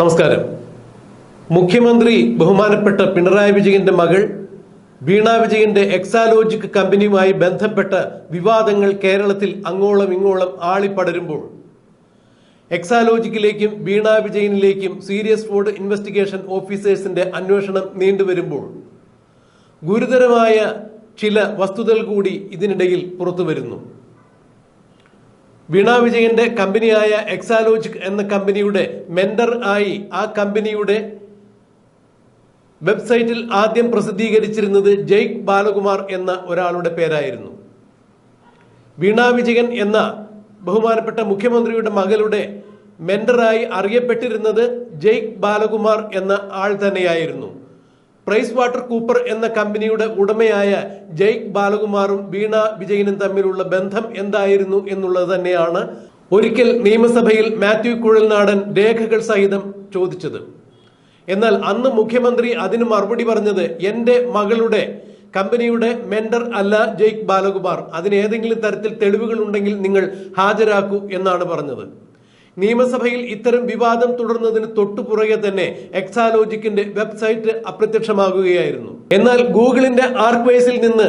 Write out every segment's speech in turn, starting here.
നമസ്കാരം. മുഖ്യമന്ത്രി ബഹുമാനപ്പെട്ട പിണറായി വിജയന്റെ മകൾ വീണ വിജയന്റെ എക്സാലോജിക് കമ്പനിയുമായി ബന്ധപ്പെട്ട വിവാദങ്ങൾ കേരളത്തിൽ അങ്ങോളം ഇങ്ങോളം ആളിപ്പടരുമ്പോൾ എക്സാലോജിക്കിലേക്കും വീണ വിജയനിലേക്കും സീരിയസ് ഫോർഡ് ഇൻവെസ്റ്റിഗേഷൻ ഓഫീസേഴ്സിന്റെ അന്വേഷണം നീണ്ടുവരുമ്പോൾ ഗുരുതരമായ ചില വസ്തുതകൾ കൂടി ഇതിനിടയിൽ പുറത്തു വരുന്നു. വീണ വിജയന്റെ കമ്പനിയായ എക്സാലോജിക് എന്ന കമ്പനിയുടെ മെന്റർ ആയി ആ കമ്പനിയുടെ വെബ്സൈറ്റിൽ ആദ്യം പ്രസിദ്ധീകരിച്ചിരുന്നത് ജയ്ക് ബാലകുമാർ എന്ന ഒരാളുടെ പേരായിരുന്നു. വീണ വിജയൻ എന്ന ബഹുമാനപ്പെട്ട മുഖ്യമന്ത്രിയുടെ മകളുടെ മെന്ററായി അറിയപ്പെട്ടിരുന്നത് ജയ്ക് ബാലകുമാർ എന്ന ആൾ തന്നെയായിരുന്നു. പ്രൈസ് വാട്ടർ കൂപ്പർ എന്ന കമ്പനിയുടെ ഉടമയായ ജയ്ക് ബാലകുമാറും വീണ വിജയനും തമ്മിലുള്ള ബന്ധം എന്തായിരുന്നു എന്നുള്ളത് തന്നെയാണ് ഒരിക്കൽ നിയമസഭയിൽ മാത്യു കുഴൽനാടൻ രേഖകൾ സഹിതം ചോദിച്ചത്. എന്നാൽ അന്ന് മുഖ്യമന്ത്രി അതിന് മറുപടി പറഞ്ഞത് എന്റെ മകളുടെ കമ്പനിയുടെ മെന്റർ അല്ല ജയ്ക് ബാലകുമാർ. അതിന് ഏതെങ്കിലും തരത്തിൽ തെളിവുകൾ ഉണ്ടെങ്കിൽ നിങ്ങൾ ഹാജരാക്കൂ എന്നാണ് പറഞ്ഞത്. നിയമസഭയിൽ ഇത്തരം വിവാദം തുടർന്നതിന് തൊട്ടുപുറകെ തന്നെ എക്സാലോജിക്കിന്റെ വെബ്സൈറ്റ് അപ്രത്യക്ഷമാകുകയായിരുന്നു. എന്നാൽ ഗൂഗിളിന്റെ ആർക്വേസിൽ നിന്ന്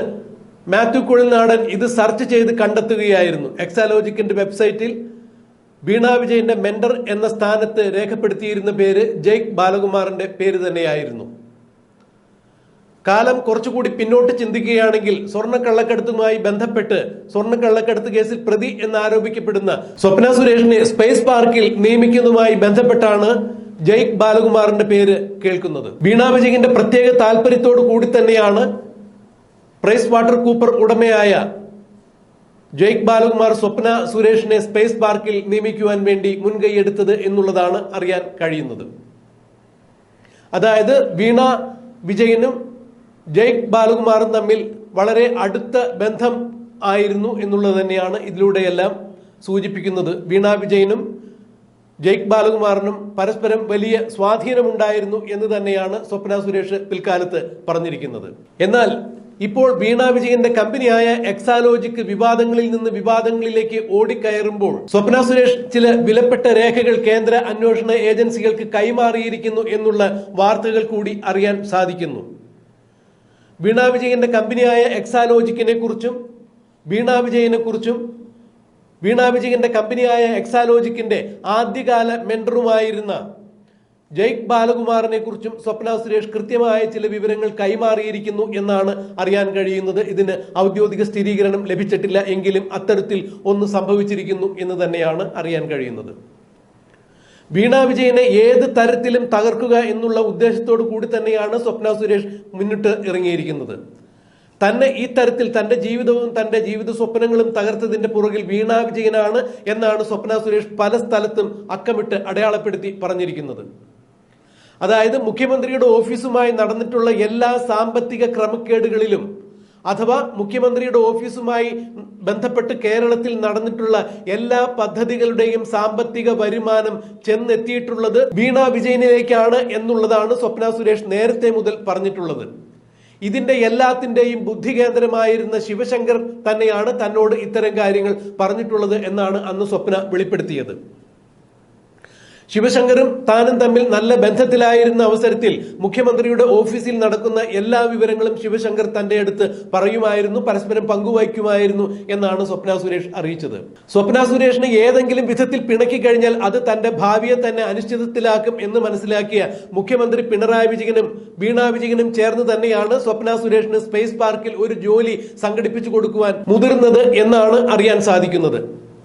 മാത്യു കുഴിനാടൻ ഇത് സെർച്ച് ചെയ്ത് കണ്ടെത്തുകയായിരുന്നു. എക്സാലോജിക്കിന്റെ വെബ്സൈറ്റിൽ വീണ വിജയന്റെ മെന്റർ എന്ന സ്ഥാനത്ത് രേഖപ്പെടുത്തിയിരുന്ന പേര് ജയ്ക് ബാലകുമാറിന്റെ പേര് തന്നെയായിരുന്നു. കാലം കുറച്ചുകൂടി പിന്നോട്ട് ചിന്തിക്കുകയാണെങ്കിൽ സ്വർണക്കള്ളക്കടത്തുമായി ബന്ധപ്പെട്ട് സ്വർണക്കള്ളക്കടത്ത് കേസിൽ പ്രതി എന്നാരോപിക്കപ്പെടുന്ന സ്വപ്ന സുരേഷിനെ സ്പേസ് പാർക്കിൽ നിയമിക്കുന്നതുമായി ബന്ധപ്പെട്ടാണ് ജയ്ക് ബാലകുമാറിന്റെ പേര് കേൾക്കുന്നത്. വീണാ വിജയന്റെ പ്രത്യേക താല്പര്യത്തോടു കൂടി തന്നെയാണ് പ്രൈസ് വാട്ടർ കൂപ്പർ ഉടമയായ ജയ്ക് ബാലകുമാർ സ്വപ്ന സുരേഷിനെ സ്പേസ് പാർക്കിൽ നിയമിക്കുവാൻ വേണ്ടി മുൻകൈയെടുത്തത് എന്നുള്ളതാണ് അറിയാൻ കഴിയുന്നത്. അതായത് വീണ വിജയനും ജയ്ക് ബാലകുമാറും തമ്മിൽ വളരെ അടുത്ത ബന്ധം ആയിരുന്നു എന്നുള്ളത് തന്നെയാണ് ഇതിലൂടെയെല്ലാം സൂചിപ്പിക്കുന്നത്. വീണ വിജയനും ജയ്ക് ബാലകുമാറിനും പരസ്പരം വലിയ സ്വാധീനമുണ്ടായിരുന്നു എന്ന് തന്നെയാണ് സ്വപ്ന സുരേഷ് പിൽക്കാലത്ത് പറഞ്ഞിരിക്കുന്നത്. എന്നാൽ ഇപ്പോൾ വീണ വിജയന്റെ കമ്പനിയായ എക്സാലോജിക്ക് വിവാദങ്ങളിൽ നിന്ന് വിവാദങ്ങളിലേക്ക് ഓടിക്കയറുമ്പോൾ സ്വപ്ന സുരേഷ് ചില വിലപ്പെട്ട രേഖകൾ കേന്ദ്ര അന്വേഷണ ഏജൻസികൾക്ക് കൈമാറിയിരിക്കുന്നു എന്നുള്ള വാർത്തകൾ കൂടി അറിയാൻ സാധിക്കുന്നു. വീണ വിജയന്റെ കമ്പനിയായ എക്സാലോജിക്കിനെ കുറിച്ചും വീണ വിജയനെ കുറിച്ചും വീണ വിജയന്റെ കമ്പനിയായ എക്സാലോജിക്കിന്റെ ആദ്യകാല മെന്ററുമായിരുന്ന ജയ്ക് ബാലകുമാറിനെ കുറിച്ചും സ്വപ്ന സുരേഷ് കൃത്യമായ ചില വിവരങ്ങൾ കൈമാറിയിരിക്കുന്നു എന്നാണ് അറിയാൻ കഴിയുന്നത്. ഇതിന് ഔദ്യോഗിക സ്ഥിരീകരണം ലഭിച്ചിട്ടില്ല എങ്കിലും അത്തരത്തിൽ ഒന്ന് സംഭവിച്ചിരിക്കുന്നു എന്ന് തന്നെയാണ് അറിയാൻ കഴിയുന്നത്. വീണ വിജയനെ ഏത് തരത്തിലും തകർക്കുക എന്നുള്ള ഉദ്ദേശത്തോടു കൂടി തന്നെയാണ് സ്വപ്ന സുരേഷ് മുന്നിട്ട് ഇറങ്ങിയിരിക്കുന്നത്. തന്നെ ഈ തരത്തിൽ തന്റെ ജീവിതവും തന്റെ ജീവിത സ്വപ്നങ്ങളും തകർത്തതിന്റെ പുറകിൽ വീണ വിജയനാണ് എന്നാണ് സ്വപ്ന സുരേഷ് പല സ്ഥലത്തും അക്കമിട്ട് അടയാളപ്പെടുത്തി പറഞ്ഞിരിക്കുന്നത്. അതായത് മുഖ്യമന്ത്രിയുടെ ഓഫീസുമായി നടന്നിട്ടുള്ള എല്ലാ സാമ്പത്തിക ക്രമക്കേടുകളിലും അഥവാ മുഖ്യമന്ത്രിയുടെ ഓഫീസുമായി ബന്ധപ്പെട്ട് കേരളത്തിൽ നടന്നിട്ടുള്ള എല്ലാ പദ്ധതികളുടെയും സാമ്പത്തിക വരുമാനം ചെന്നെത്തിയിട്ടുള്ളത് വീണ വിജയനിലേക്കാണ് എന്നുള്ളതാണ് സ്വപ്ന സുരേഷ് നേരത്തെ മുതൽ പറഞ്ഞിട്ടുള്ളത്. ഇതിന്റെ എല്ലാത്തിന്റെയും ബുദ്ധി കേന്ദ്രമായിരുന്ന ശിവശങ്കർ തന്നെയാണ് തന്നോട് ഇത്തരം കാര്യങ്ങൾ പറഞ്ഞിട്ടുള്ളത് എന്നാണ് അന്ന് സ്വപ്ന വെളിപ്പെടുത്തിയത്. ശിവശങ്കറും താനും തമ്മിൽ നല്ല ബന്ധത്തിലായിരുന്ന അവസരത്തിൽ മുഖ്യമന്ത്രിയുടെ ഓഫീസിൽ നടക്കുന്ന എല്ലാ വിവരങ്ങളും ശിവശങ്കർ തന്റെ അടുത്ത് പറയുമായിരുന്നു പരസ്പരം പങ്കുവയ്ക്കുമായിരുന്നു എന്നാണ് സ്വപ്ന സുരേഷ് അറിയിച്ചത്. സ്വപ്ന സുരേഷിനെ ഏതെങ്കിലും വിധത്തിൽ പിണക്കി കഴിഞ്ഞാൽ അത് തന്റെ ഭാവിയെ തന്നെ അനിശ്ചിതത്തിലാക്കും എന്ന് മനസ്സിലാക്കിയ മുഖ്യമന്ത്രി പിണറായി വിജയനും വീണ വിജയനും ചേർന്ന് തന്നെയാണ് സ്വപ്ന സുരേഷിന് സ്പേസ് പാർക്കിൽ ഒരു ജോലി സംഘടിപ്പിച്ചു കൊടുക്കുവാൻ മുതിർന്നത് എന്നാണ് അറിയാൻ സാധിക്കുന്നത്.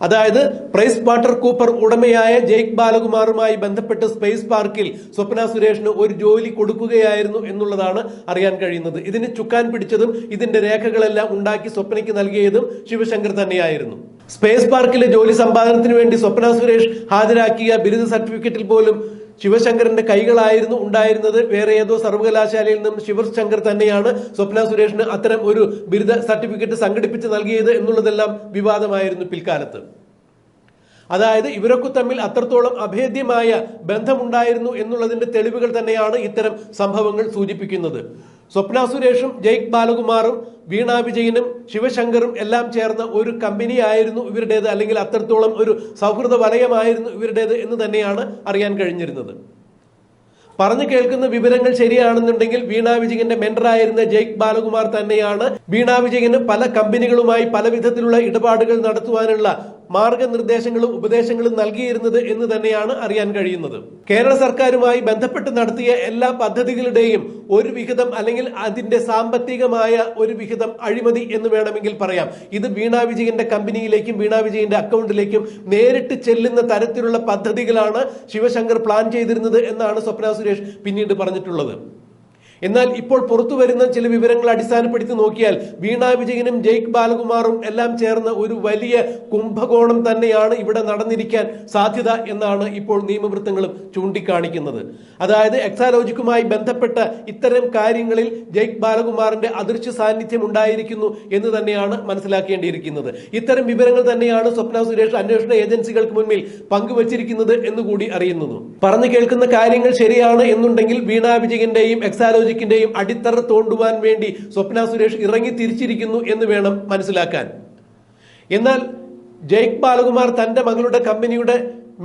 അതായത് പ്രൈസ് വാട്ടർ കൂപ്പർ ഉടമയായ ജയ്ക് ബാലകുമാറുമായി ബന്ധപ്പെട്ട് സ്പേസ് പാർക്കിൽ സ്വപ്ന സുരേഷിന് ഒരു ജോലി കൊടുക്കുകയായിരുന്നു എന്നുള്ളതാണ് അറിയാൻ കഴിയുന്നത്. ഇതിന് ചുക്കാൻ പിടിച്ചതും ഇതിന്റെ രേഖകളെല്ലാം ഉണ്ടാക്കി സ്വപ്നയ്ക്ക് നൽകിയതും ശിവശങ്കർ തന്നെയായിരുന്നു. സ്പേസ് പാർക്കിലെ ജോലി സമ്പാദനത്തിന് വേണ്ടി സ്വപ്ന സുരേഷ് ഹാജരാക്കിയ ബിരുദ സർട്ടിഫിക്കറ്റിൽ പോലും ശിവശങ്കറിന്റെ കൈകളായിരുന്നു ഉണ്ടായിരുന്നത്. വേറെ ഏതോ സർവകലാശാലയിൽ നിന്നും ശിവശങ്കർ തന്നെയാണ് സ്വപ്ന സുരേഷിന് അത്തരം ഒരു ബിരുദ സർട്ടിഫിക്കറ്റ് സംഘടിപ്പിച്ച് നൽകിയത് എന്നുള്ളതെല്ലാം വിവാദമായിരുന്നു പിൽക്കാലത്ത്. അതായത് ഇവരൊക്കെ തമ്മിൽ അത്രത്തോളം അഭേദ്യമായ ബന്ധമുണ്ടായിരുന്നു എന്നുള്ളതിന്റെ തെളിവുകൾ തന്നെയാണ് ഇത്തരം സംഭവങ്ങൾ സൂചിപ്പിക്കുന്നത്. സ്വപ്ന സുരേഷും ജയ്ക് ബാലകുമാറും വീണ വിജയനും ശിവശങ്കറും എല്ലാം ചേർന്ന ഒരു കമ്പനി ആയിരുന്നു ഇവരുടേത് അല്ലെങ്കിൽ അത്രത്തോളം ഒരു സൗഹൃദ വലയമായിരുന്നു ഇവരുടേത് എന്ന് തന്നെയാണ് അറിയാൻ കഴിഞ്ഞിരുന്നത്. പറഞ്ഞു കേൾക്കുന്ന വിവരങ്ങൾ ശരിയാണെന്നുണ്ടെങ്കിൽ വീണ വിജയന്റെ മെന്ററായിരുന്ന ജയ്ക് ബാലകുമാർ തന്നെയാണ് വീണ വിജയന് പല കമ്പനികളുമായി പല വിധത്തിലുള്ള ഇടപാടുകൾ നടത്തുവാനുള്ള മാർഗനിർദ്ദേശങ്ങളും ഉപദേശങ്ങളും നൽകിയിരുന്നത് എന്ന് തന്നെയാണ് അറിയാൻ കഴിയുന്നത്. കേരള സർക്കാരുമായി ബന്ധപ്പെട്ട് നടത്തിയ എല്ലാ പദ്ധതികളുടെയും ഒരു വിഹിതം അല്ലെങ്കിൽ അതിന്റെ സാമ്പത്തികമായ ഒരു വിഹിതം അഴിമതി എന്ന് വേണമെങ്കിൽ പറയാം. ഇത് വീണ വിജയന്റെ കമ്പനിയിലേക്കും വീണ വിജയന്റെ അക്കൗണ്ടിലേക്കും നേരിട്ട് ചെല്ലുന്ന തരത്തിലുള്ള പദ്ധതികളാണ് ശിവശങ്കർ പ്ലാൻ ചെയ്തിരുന്നത് എന്നാണ് സ്വപ്ന സുരേഷ് പിന്നീട് പറഞ്ഞിട്ടുള്ളത്. എന്നാൽ ഇപ്പോൾ പുറത്തു വരുന്ന ചില വിവരങ്ങൾ അടിസ്ഥാനപ്പെടുത്തി നോക്കിയാൽ വീണ വിജയനും ജയ്ക്ക് ബാലകുമാറും എല്ലാം ചേർന്ന ഒരു വലിയ കുംഭകോണം തന്നെയാണ് ഇവിടെ നടന്നിരിക്കാൻ സാധ്യത എന്നാണ് ഇപ്പോൾ നിയമവൃത്തങ്ങളും ചൂണ്ടിക്കാണിക്കുന്നത്. അതായത് എക്സാലോജിക്കുമായി ബന്ധപ്പെട്ട ഇത്തരം കാര്യങ്ങളിൽ ജയ്ക്ക് ബാലകുമാറിന്റെ അദൃശ്യ സാന്നിധ്യം ഉണ്ടായിരിക്കുന്നു എന്ന് തന്നെയാണ് മനസ്സിലാക്കേണ്ടിയിരിക്കുന്നത്. ഇത്തരം വിവരങ്ങൾ തന്നെയാണ് സ്വപ്ന സുരേഷ് അന്വേഷണ ഏജൻസികൾക്ക് മുന്നിൽ പങ്കുവച്ചിരിക്കുന്നത് എന്നുകൂടി അറിയുന്നു. പറഞ്ഞു കേൾക്കുന്ന കാര്യങ്ങൾ ശരിയാണ് എന്നുണ്ടെങ്കിൽ വീണ വിജയന്റെയും എക്സാലോജിക്കിന്റെയും അടിത്തറ തോണ്ടുവാൻ വേണ്ടി സ്വപ്ന സുരേഷ് ഇറങ്ങി തിരിച്ചിരിക്കുന്നു എന്ന് വേണം മനസ്സിലാക്കാൻ. എന്നാൽ ജയ്ക് ബാലകുമാർ തന്റെ മകളുടെ കമ്പനിയുടെ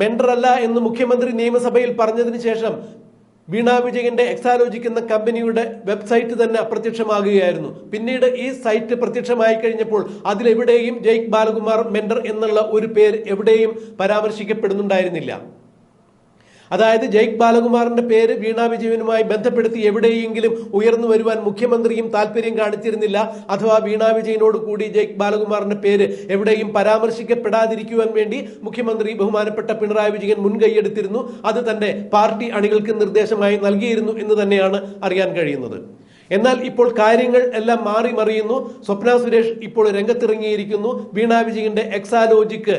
മെന്ററല്ല എന്ന് മുഖ്യമന്ത്രി നിയമസഭയിൽ പറഞ്ഞതിന് ശേഷം വീണ വിജയന്റെ എക്സാലോജിക് എന്ന കമ്പനിയുടെ വെബ്സൈറ്റ് തന്നെ അപ്രത്യക്ഷമാകുകയായിരുന്നു. പിന്നീട് ഈ സൈറ്റ് പ്രത്യക്ഷമായി കഴിഞ്ഞപ്പോൾ അതിലെവിടെയും ജയ്ക് ബാലകുമാർ മെന്റർ എന്നുള്ള ഒരു പേര് എവിടെയും പരാമർശിക്കപ്പെടുന്നുണ്ടായിരുന്നില്ല. അതായത് ജയ്ക് ബാലകുമാറിന്റെ പേര് വീണ വിജയനുമായി ബന്ധപ്പെടുത്തി എവിടെയെങ്കിലും ഉയർന്നു വരുവാൻ മുഖ്യമന്ത്രിയും താല്പര്യം കാണിച്ചിരുന്നില്ല. അഥവാ വീണ വിജയനോട് കൂടി ജയ്ക് ബാലകുമാറിന്റെ പേര് എവിടെയും പരാമർശിക്കപ്പെടാതിരിക്കുവാൻ വേണ്ടി മുഖ്യമന്ത്രി ബഹുമാനപ്പെട്ട പിണറായി വിജയൻ മുൻകൈയെടുത്തിരുന്നു. അത് തന്റെ പാർട്ടി അണികൾക്ക് നിർദ്ദേശമായി നൽകിയിരുന്നു എന്ന് തന്നെയാണ് അറിയാൻ കഴിയുന്നത്. എന്നാൽ ഇപ്പോൾ കാര്യങ്ങൾ എല്ലാം മാറി മറിയുന്നു. സ്വപ്ന സുരേഷ് ഇപ്പോൾ രംഗത്തിറങ്ങിയിരിക്കുന്നു. വീണ വിജയന്റെ എക്സാലോജിക്ക്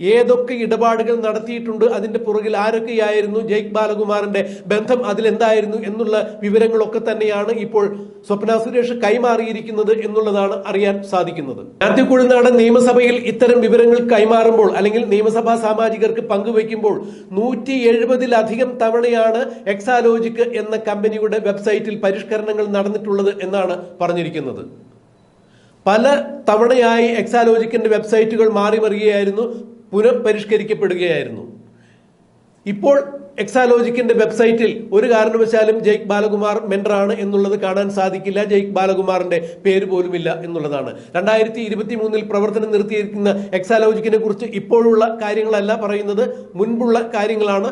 ഏതൊക്കെ ഇടപാടുകൾ നടത്തിയിട്ടുണ്ട് അതിന്റെ പുറകിൽ ആരൊക്കെയായിരുന്നു ജയ്ക് ബാലകുമാറിന്റെ ബന്ധം അതിലെന്തായിരുന്നു എന്നുള്ള വിവരങ്ങളൊക്കെ തന്നെയാണ് ഇപ്പോൾ സ്വപ്ന സുരേഷ് കൈമാറിയിരിക്കുന്നത് എന്നുള്ളതാണ് അറിയാൻ സാധിക്കുന്നത്. മാത്യു കുഴിനാടൻ നിയമസഭയിൽ ഇത്തരം വിവരങ്ങൾ കൈമാറുമ്പോൾ അല്ലെങ്കിൽ നിയമസഭാ സാമാജികർക്ക് പങ്കുവയ്ക്കുമ്പോൾ നൂറ്റി എഴുപതിലധികം തവണയാണ് എക്സാലോജിക് എന്ന കമ്പനിയുടെ വെബ്സൈറ്റിൽ പരിഷ്കരണങ്ങൾ നടന്നിട്ടുള്ളത് എന്നാണ് പറഞ്ഞിരിക്കുന്നത്. പല തവണയായി എക്സാലോജിക്കിന്റെ വെബ്സൈറ്റുകൾ മാറി മറിയുകയായിരുന്നു പുനഃപരിഷ്കരിക്കപ്പെടുകയായിരുന്നു. ഇപ്പോൾ എക്സാലോജിക്കിന്റെ വെബ്സൈറ്റിൽ ഒരു കാരണവശാലും ജയ്ക് ബാലകുമാർ മെന്ററാണ് എന്നുള്ളത് കാണാൻ സാധിക്കില്ല. ജയ്ക് ബാലകുമാറിന്റെ പേര് പോലുമില്ല എന്നുള്ളതാണ്. രണ്ടായിരത്തി ഇരുപത്തി മൂന്നിൽ പ്രവർത്തനം നിർത്തിയിരിക്കുന്ന എക്സാലോജിക്കിനെ കുറിച്ച് ഇപ്പോഴുള്ള കാര്യങ്ങളല്ല പറയുന്നത്. മുൻപുള്ള കാര്യങ്ങളാണ്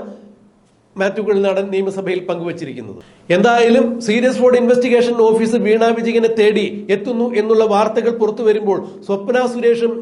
മാത്യു കുളിനാടൻ നിയമസഭയിൽ പങ്കുവച്ചിരിക്കുന്നത്. എന്തായാലും serious fraud investigation office Veena വിജയനെ തേടി എത്തുന്നു എന്നുള്ള വാർത്തകൾ പുറത്തു വരുമ്പോൾ സ്വപ്ന സുരേഷും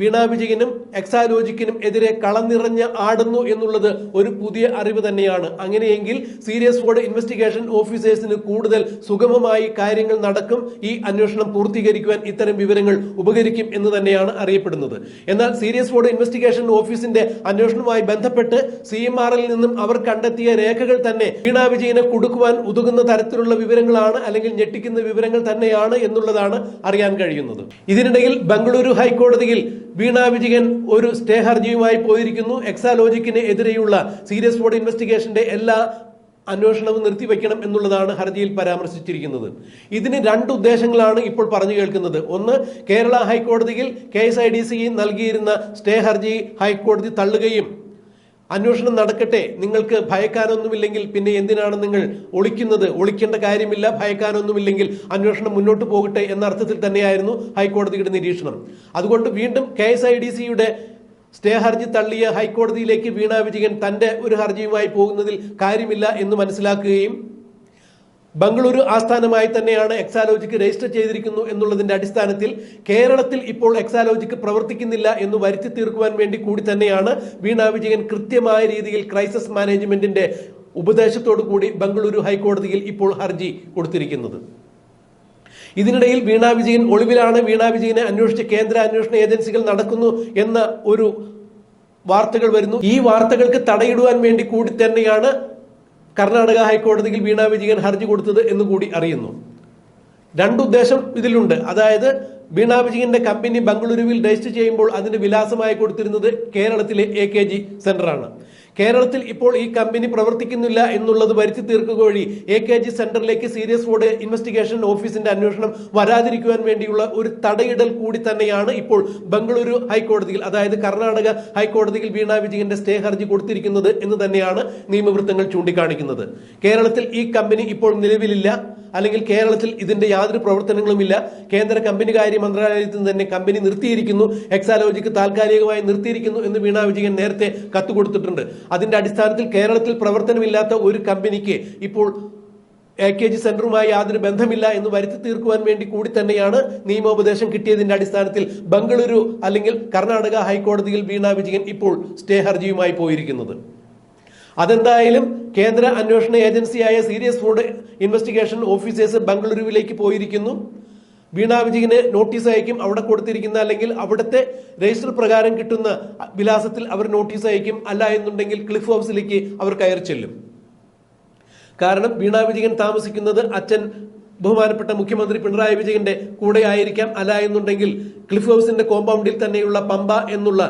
വീണ വിജയനും എക്സാലോജിക്കിനും എതിരെ കളനിറഞ്ഞ് ആടുന്നു എന്നുള്ളത് ഒരു പുതിയ അറിവ് തന്നെയാണ്. അങ്ങനെയെങ്കിൽ സീരിയസ് ഫോർഡ് ഇൻവെസ്റ്റിഗേഷൻ ഓഫീസേഴ്സിന് കൂടുതൽ സുഗമമായി കാര്യങ്ങൾ നടക്കും. ഈ അന്വേഷണം പൂർത്തീകരിക്കുവാൻ ഇത്തരം വിവരങ്ങൾ ഉപകരിക്കും എന്ന് തന്നെയാണ് അറിയപ്പെടുന്നത്. എന്നാൽ സീരിയസ് ഫോർഡ് ഇൻവെസ്റ്റിഗേഷൻ ഓഫീസിന്റെ അന്വേഷണവുമായി ബന്ധപ്പെട്ട് സി എം ആറിൽ നിന്നും അവർ കണ്ടെത്തിയ രേഖകൾ തന്നെ വീണ വിജയനെ കൊടുക്കുവാൻ ഉതകുന്ന തരത്തിലുള്ള വിവരങ്ങളാണ് അല്ലെങ്കിൽ ഞെട്ടിക്കുന്ന വിവരങ്ങൾ തന്നെയാണ് എന്നുള്ളതാണ് അറിയാൻ കഴിയുന്നത്. ഇതിനിടയിൽ ബംഗളൂരു ഹൈക്കോടതിയിൽ വീണ വിജയൻ ഒരു സ്റ്റേ ഹർജിയുമായി പോയിരിക്കുന്നു. എക്സാലോജിക്കിന് എതിരെയുള്ള സീരിയസ് ബോർഡ് ഇൻവെസ്റ്റിഗേഷന്റെ എല്ലാ അന്വേഷണവും നിർത്തിവെക്കണം എന്നുള്ളതാണ് ഹർജിയിൽ പരാമർശിച്ചിരിക്കുന്നത്. ഇതിന് രണ്ട് ഉദ്ദേശങ്ങളാണ് ഇപ്പോൾ പറഞ്ഞു കേൾക്കുന്നത്. ഒന്ന് കേരള ഹൈക്കോടതിയിൽ K S I D C നൽകിയിരുന്ന സ്റ്റേ ഹർജി ഹൈക്കോടതി തള്ളുകയും അന്വേഷണം നടക്കട്ടെ. നിങ്ങൾക്ക് ഭയക്കാനൊന്നുമില്ലെങ്കിൽ പിന്നെ എന്തിനാണ് നിങ്ങൾ ഒളിക്കുന്നത്? ഒളിക്കേണ്ട കാര്യമില്ല ഭയക്കാനൊന്നുമില്ലെങ്കിൽ അന്വേഷണം മുന്നോട്ട് പോകട്ടെ എന്ന അർത്ഥത്തിൽ തന്നെയായിരുന്നു ഹൈക്കോടതിയുടെ നിരീക്ഷണം. അതുകൊണ്ട് വീണ്ടും കെ എസ് ഐ ഡി സിയുടെ സ്റ്റേ ഹർജി തള്ളിയ ഹൈക്കോടതിയിലേക്ക് വീണ വിജയൻ തന്റെ ഒരു ഹർജിയുമായി പോകുന്നതിൽ കാര്യമില്ല എന്ന് മനസ്സിലാക്കുകയും ബംഗളൂരു ആസ്ഥാനമായി തന്നെയാണ് എക്സാലോജിക്ക് രജിസ്റ്റർ ചെയ്തിരിക്കുന്നു എന്നുള്ളതിന്റെ അടിസ്ഥാനത്തിൽ കേരളത്തിൽ ഇപ്പോൾ എക്സാലോജിക്ക് പ്രവർത്തിക്കുന്നില്ല എന്ന് വരുത്തി തീർക്കുവാൻ വേണ്ടി കൂടി തന്നെയാണ് വീണ വിജയൻ കൃത്യമായ രീതിയിൽ ക്രൈസിസ് മാനേജ്മെന്റിന്റെ ഉപദേശത്തോടു കൂടി ബംഗളൂരു ഹൈക്കോടതിയിൽ ഇപ്പോൾ ഹർജി കൊടുത്തിരിക്കുന്നത്. ഇതിനിടയിൽ വീണ വിജയൻ ഒളിവിലാണ്. വീണ വിജയനെ അന്വേഷിച്ച് കേന്ദ്ര അന്വേഷണ ഏജൻസികൾ നടക്കുന്നു എന്ന ഒരു വാർത്തകൾ വരുന്നു. ഈ വാർത്തകൾക്ക് തടയിടുവാൻ വേണ്ടി കൂടി തന്നെയാണ് കർണാടക ഹൈക്കോടതിയിൽ വീണ വിജയൻ ഹർജി കൊടുത്തത് എന്ന് കൂടി അറിയുന്നു. രണ്ടുദ്ദേശം ഇതിലുണ്ട്. അതായത് വീണ വിജയന്റെ കമ്പനി ബംഗളൂരുവിൽ രജിസ്റ്റർ ചെയ്യുമ്പോൾ അതിന് വിലാസമായി കൊടുത്തിരുന്നത് കേരളത്തിലെ എ കെ ജി സെന്ററാണ്. കേരളത്തിൽ ഇപ്പോൾ ഈ കമ്പനി പ്രവർത്തിക്കുന്നില്ല എന്നുള്ളത് വരുത്തി തീർക്കുക വഴി എ കെ ജി സെന്ററിലേക്ക് സീരിയസ് ഫോഡ് ഇൻവെസ്റ്റിഗേഷൻ ഓഫീസിന്റെ അന്വേഷണം വരാതിരിക്കുവാൻ വേണ്ടിയുള്ള ഒരു തടയിടൽ കൂടി തന്നെയാണ് ഇപ്പോൾ ബംഗളൂരു ഹൈക്കോടതിയിൽ അതായത് കർണാടക ഹൈക്കോടതിയിൽ വീണ വിജയന്റെ സ്റ്റേ ഹർജി കൊടുത്തിരിക്കുന്നത് എന്ന് തന്നെയാണ് നിയമവൃത്തങ്ങൾ ചൂണ്ടിക്കാണിക്കുന്നത്. കേരളത്തിൽ ഈ കമ്പനി ഇപ്പോൾ നിലവിലില്ല. അല്ലെങ്കിൽ കേരളത്തിൽ ഇതിന്റെ യാതൊരു പ്രവർത്തനങ്ങളുമില്ല. കേന്ദ്ര കമ്പനി കാര്യ മന്ത്രാലയത്തിൽ നിന്ന് തന്നെ കമ്പനി നിർത്തിയിരിക്കുന്നു. എക്സാലോജിക്ക് താൽക്കാലികമായി നിർത്തിയിരിക്കുന്നു എന്ന് വീണ വിജയൻ നേരത്തെ കത്ത് കൊടുത്തിട്ടുണ്ട് അതിന്റെ അടിസ്ഥാനത്തിൽ കേരളത്തിൽ പ്രവർത്തനമില്ലാത്ത ഒരു കമ്പനിക്ക് ഇപ്പോൾ എ കെ ജി സെന്ററുമായി യാതൊരു ബന്ധമില്ല എന്ന് വരുത്തി തീർക്കുവാൻ വേണ്ടി കൂടി തന്നെയാണ് നിയമോപദേശം കിട്ടിയതിന്റെ അടിസ്ഥാനത്തിൽ ബംഗളൂരു അല്ലെങ്കിൽ കർണാടക ഹൈക്കോടതിയിൽ വീണ വിജയൻ ഇപ്പോൾ സ്റ്റേ ഹർജിയുമായി പോയിരിക്കുന്നത്. അതെന്തായാലും കേന്ദ്ര അന്വേഷണ ഏജൻസിയായ സീരിയസ് ഫുഡ് ഇൻവെസ്റ്റിഗേഷൻ ഓഫീസേഴ്സ് ബംഗളൂരുവിലേക്ക് പോയിരിക്കുന്നു. വീണ വിജയന് നോട്ടീസ് അയക്കും അവിടെ കൊടുത്തിരിക്കുന്ന അല്ലെങ്കിൽ അവിടുത്തെ രജിസ്റ്റർ പ്രകാരം കിട്ടുന്ന വിലാസത്തിൽ അവർ നോട്ടീസ് അയക്കും. അല്ല എന്നുണ്ടെങ്കിൽ ക്ലിഫ് ഹൗസിലേക്ക് അവർ കയറി ചെല്ലും. കാരണം വീണ വിജയൻ താമസിക്കുന്നത് അച്ഛൻ ബഹുമാനപ്പെട്ട മുഖ്യമന്ത്രി പിണറായി വിജയന്റെ കൂടെ ആയിരിക്കാം അല്ല എന്നുണ്ടെങ്കിൽ ക്ലിഫ് ഹൗസിന്റെ കോമ്പൗണ്ടിൽ തന്നെയുള്ള പമ്പ എന്നുള്ള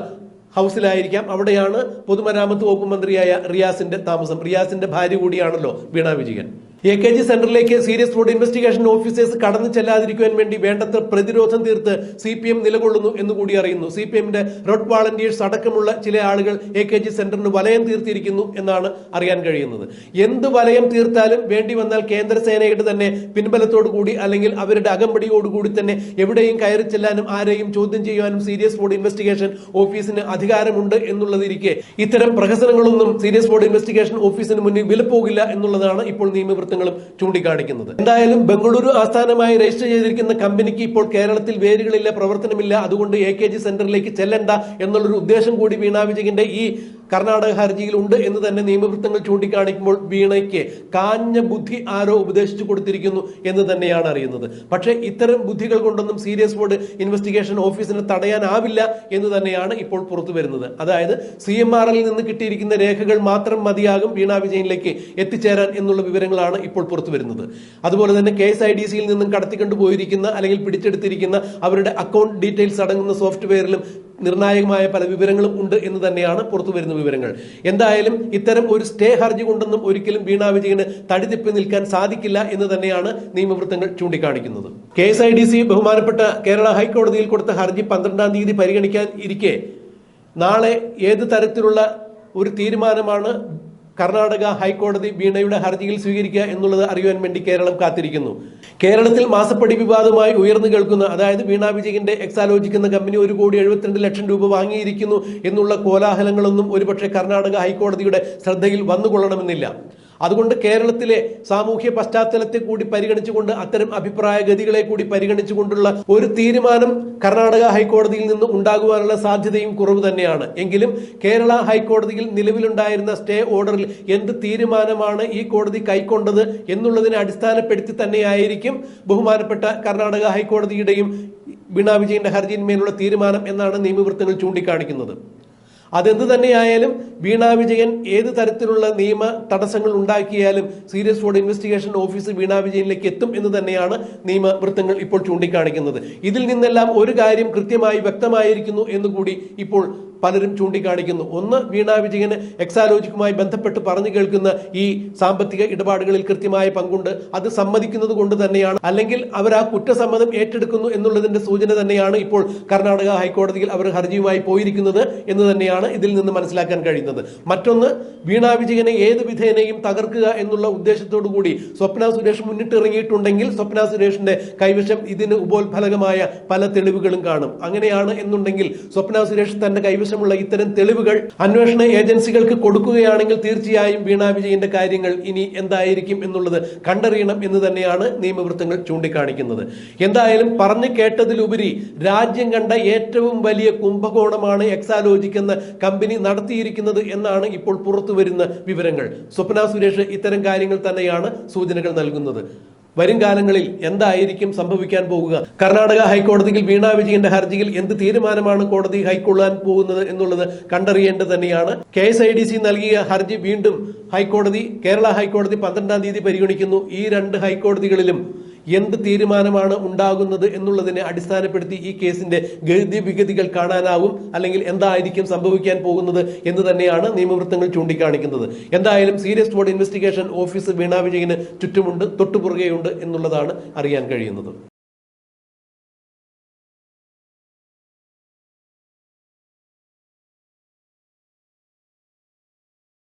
ഹൗസിലായിരിക്കാം. അവിടെയാണ് പൊതുമരാമത്ത് വകുപ്പ് മന്ത്രിയായ റിയാസിന്റെ താമസം. റിയാസിന്റെ ഭാര്യ കൂടിയാണല്ലോ Veena Vijayan. A K G സെന്ററിലേക്ക് സീരിയസ് ഫ്രോഡ് ഇൻവെസ്റ്റിഗേഷൻ ഓഫീസേഴ്സ് കടന്നു ചെല്ലാതിരിക്കുവാൻ വേണ്ടി വേണ്ടത്ര പ്രതിരോധം തീർത്ത് സി പി എം നിലകൊള്ളുന്നു എന്ന് കൂടി അറിയുന്നു. സി പി എമ്മിന്റെ റോഡ് വാളണ്ടിയേഴ്സ് അടക്കമുള്ള ചില ആളുകൾ എ കെ ജി സെന്ററിന് വലയം തീർത്തിരിക്കുന്നു എന്നാണ് അറിയാൻ കഴിയുന്നത്. എന്ത് വലയം തീർത്താലും വേണ്ടി വന്നാൽ കേന്ദ്ര സേനയുടെ തന്നെ പിൻബലത്തോടു കൂടി അല്ലെങ്കിൽ അവരുടെ അകമ്പടിയോടുകൂടി തന്നെ എവിടെയും കയറി ചെല്ലാനും ആരെയും ചോദ്യം ചെയ്യുവാനും സീരിയസ് ഫ്രോഡ് ഇൻവെസ്റ്റിഗേഷൻ ഓഫീസിന് അധികാരമുണ്ട് എന്നുള്ളതിരിക്കെ ഇത്തരം പ്രഹസനങ്ങളൊന്നും സീരിയസ് ഫ്രോഡ് ഇൻവെസ്റ്റിഗേഷൻ ഓഫീസിന് മുന്നിൽ വിലപ്പോകില്ല എന്നുള്ളതാണ് ഇപ്പോൾ നിയമവൃത്തങ്ങളും ചൂണ്ടിക്കാണിക്കുന്നത്. എന്തായാലും ബംഗളൂരു ആസ്ഥാനമായി രജിസ്റ്റർ ചെയ്തിരിക്കുന്ന കമ്പനിക്ക് ഇപ്പോൾ കേരളത്തിൽ വേരുകളില്ല പ്രവർത്തനമില്ല. അതുകൊണ്ട് എ കെ ജി സെന്ററിലേക്ക് ചെല്ലണ്ട എന്നുള്ളൊരു ഉദ്ദേശം കൂടി വീണാ വിജയന്റെ ഈ കർണാടക ഹർജിയിൽ ഉണ്ട് എന്ന് തന്നെ നിയമവൃത്തങ്ങൾ ചൂണ്ടിക്കാണിക്കുമ്പോൾ വീണയ്ക്ക് കാഞ്ഞ ബുദ്ധി ആരോ ഉപദേശിച്ചു കൊടുത്തിരിക്കുന്നു എന്ന് തന്നെയാണ് അറിയുന്നത്. പക്ഷേ ഇത്തരം ബുദ്ധികൾ കൊണ്ടൊന്നും സീരിയസ് ബോർഡ് ഇൻവെസ്റ്റിഗേഷൻ ഓഫീസിനെ തടയാനാവില്ല എന്ന് തന്നെയാണ് ഇപ്പോൾ പുറത്തു വരുന്നത്. അതായത് സി എം ആർ നിന്ന് കിട്ടിയിരിക്കുന്ന രേഖകൾ മാത്രം മതിയാകും വീണ വിജയനിലേക്ക് എത്തിച്ചേരാൻ എന്നുള്ള വിവരങ്ങളാണ് ഇപ്പോൾ പുറത്തു വരുന്നത്. അതുപോലെ തന്നെ കെ എസ് ഐ ഡി സിയിൽ നിന്നും കടത്തിക്കൊണ്ടുപോയിരിക്കുന്ന അല്ലെങ്കിൽ പിടിച്ചെടുത്തിരിക്കുന്ന അവരുടെ അക്കൗണ്ട് ഡീറ്റെയിൽസ് അടങ്ങുന്ന സോഫ്റ്റ്വെയറിലും നിർണായകമായ പല വിവരങ്ങളും ഉണ്ട് എന്ന് തന്നെയാണ് പുറത്തു വരുന്ന വിവരങ്ങൾ. എന്തായാലും ഇത്തരം ഒരു സ്റ്റേ ഹർജി കൊണ്ടൊന്നും ഒരിക്കലും വീണ വിജയന് തടിതിപ്പി നിൽക്കാൻ സാധിക്കില്ല എന്ന് തന്നെയാണ് നിയമവൃത്തങ്ങൾ ചൂണ്ടിക്കാണിക്കുന്നത്. K S I D C ബഹുമാനപ്പെട്ട കേരള ഹൈക്കോടതിയിൽ കൊടുത്ത ഹർജി പന്ത്രണ്ടാം തീയതി പരിഗണിക്കാൻ ഇരിക്കെ. നാളെ ഏത് തരത്തിലുള്ള ഒരു തീരുമാനമാണ് കർണാടക ഹൈക്കോടതി വീണയുടെ ഹർജിയിൽ സ്വീകരിക്കുക എന്നുള്ളത് അറിയുവാൻ വേണ്ടി കേരളം കാത്തിരിക്കുന്നു. കേരളത്തിൽ മാസപ്പടി വിവാദമായി ഉയർന്നു കേൾക്കുന്ന അതായത് വീണ വിജയന്റെ എക്സാലോജിക് എന്ന കമ്പനി ഒരു കോടി എഴുപത്തിരണ്ട് ലക്ഷം രൂപ വാങ്ങിയിരിക്കുന്നു എന്നുള്ള കോലാഹലങ്ങളൊന്നും ഒരുപക്ഷെ കർണാടക ഹൈക്കോടതിയുടെ ശ്രദ്ധയിൽ വന്നുകൊള്ളണമെന്നില്ല. അതുകൊണ്ട് കേരളത്തിലെ സാമൂഹ്യ പശ്ചാത്തലത്തെ കൂടി പരിഗണിച്ചുകൊണ്ട് അത്തരം അഭിപ്രായ ഗതികളെ കൂടി പരിഗണിച്ചുകൊണ്ടുള്ള ഒരു തീരുമാനം കർണാടക ഹൈക്കോടതിയിൽ നിന്ന് ഉണ്ടാകുവാനുള്ള സാധ്യതയും കുറവ് തന്നെയാണ്. എങ്കിലും കേരള ഹൈക്കോടതിയിൽ നിലവിലുണ്ടായിരുന്ന സ്റ്റേ ഓർഡറിൽ എന്ത് തീരുമാനമാണ് ഈ കോടതി കൈക്കൊണ്ടത് എന്നുള്ളതിനെ അടിസ്ഥാനപ്പെടുത്തി തന്നെയായിരിക്കും ബഹുമാനപ്പെട്ട കർണാടക ഹൈക്കോടതിയുടെയും വീണ വിജയന്റെ ഹർജിയിന്മേലുള്ള തീരുമാനം എന്നാണ് നിയമവൃത്തങ്ങൾ ചൂണ്ടിക്കാണിക്കുന്നത്. അതെന്ത് തന്നെയായാലും വീണ വിജയൻ ഏത് തരത്തിലുള്ള നിയമ തടസ്സങ്ങൾ ഉണ്ടാക്കിയാലും serious fraud investigation office Veena വിജയനിലേക്ക് എത്തും എന്ന് തന്നെയാണ് നിയമവൃത്തങ്ങൾ ഇപ്പോൾ ചൂണ്ടിക്കാണിക്കുന്നത്. ഇതിൽ നിന്നെല്ലാം ഒരു കാര്യം കൃത്യമായി വ്യക്തമായിരിക്കുന്നു എന്നുകൂടി ഇപ്പോൾ പലരും ചൂണ്ടിക്കാണിക്കുന്നു. ഒന്ന് വീണ വിജയന് എക്സാലോജിക്കുമായി ബന്ധപ്പെട്ട് പറഞ്ഞു കേൾക്കുന്ന ഈ സാമ്പത്തിക ഇടപാടുകളിൽ കൃത്യമായ പങ്കുണ്ട്. അത് സമ്മതിക്കുന്നത് കൊണ്ട് തന്നെയാണ്. അല്ലെങ്കിൽ അവർ ആ കുറ്റസമ്മതം ഏറ്റെടുക്കുന്നു എന്നുള്ളതിന്റെ സൂചന തന്നെയാണ് ഇപ്പോൾ കർണാടക ഹൈക്കോടതിയിൽ അവർ ഹർജിയുമായി പോയിരിക്കുന്നത് എന്ന് തന്നെയാണ് ഇതിൽ നിന്ന് മനസ്സിലാക്കാൻ കഴിയുന്നത്. മറ്റൊന്ന് വീണ വിജയനെ ഏത് വിധേനയും തകർക്കുക എന്നുള്ള ഉദ്ദേശത്തോടു കൂടി സ്വപ്ന സുരേഷ് മുന്നിട്ടിറങ്ങിയിട്ടുണ്ടെങ്കിൽ സ്വപ്ന സുരേഷിന്റെ കൈവശം ഇതിന് ഉപോത്ഫലകമായ പല തെളിവുകളും കാണും. അങ്ങനെയാണ് എന്നുണ്ടെങ്കിൽ സ്വപ്ന സുരേഷ് തന്റെ കൈവശമുള്ള ഇത്തരം തെളിവുകൾ അന്വേഷണ ഏജൻസികൾക്ക് കൊടുക്കുകയാണെങ്കിൽ തീർച്ചയായും വീണ വിജയന്റെ കാര്യങ്ങൾ ഇനി എന്തായിരിക്കും എന്നുള്ളത് കണ്ടറിയണം എന്ന് തന്നെയാണ് നിയമവൃത്തങ്ങൾ ചൂണ്ടിക്കാണിക്കുന്നത്. എന്തായാലും പറഞ്ഞു കേട്ടതിലുപരി രാജ്യം കണ്ട ഏറ്റവും വലിയ കുംഭകോണമാണ് എക്സാലോജിക് എന്ന കമ്പനി നടത്തിയിരിക്കുന്നത് എന്നാണ് ഇപ്പോൾ പുറത്തു വരുന്ന വിവരങ്ങൾ. സ്വപ്ന സുരേഷ് ഇത്തരം കാര്യങ്ങൾ തന്നെയാണ് സൂചനകൾ നൽകുന്നത്. വരും കാലങ്ങളിൽ എന്തായിരിക്കും സംഭവിക്കാൻ പോകുക? കർണാടക ഹൈക്കോടതിയിൽ വീണ വിജയന്റെ ഹർജിയിൽ എന്ത് തീരുമാനമാണ് കോടതി കൈക്കൊള്ളാൻ പോകുന്നത് എന്നുള്ളത് കണ്ടറിയേണ്ടത് തന്നെയാണ്. K S I D C നൽകിയ ഹർജി വീണ്ടും ഹൈക്കോടതി കേരള ഹൈക്കോടതി പന്ത്രണ്ടാം തീയതി പരിഗണിക്കുന്നു. ഈ രണ്ട് ഹൈക്കോടതികളിലും എന്ത് തീരുമാനമാണ് ഉണ്ടാകുന്നത് എന്നുള്ളതിനെ അടിസ്ഥാനപ്പെടുത്തി ഈ കേസിന്റെ ഗതി വിഗതികൾ കാണാനാവും അല്ലെങ്കിൽ എന്തായിരിക്കും സംഭവിക്കാൻ പോകുന്നത് എന്ന് തന്നെയാണ് നിയമവൃത്തങ്ങൾ ചൂണ്ടിക്കാണിക്കുന്നത്. എന്തായാലും serious fraud investigation office Veena വിജയന് ചുറ്റുമുണ്ട് തൊട്ടുപുറകെയുണ്ട് എന്നുള്ളതാണ് അറിയാൻ കഴിയുന്നത്.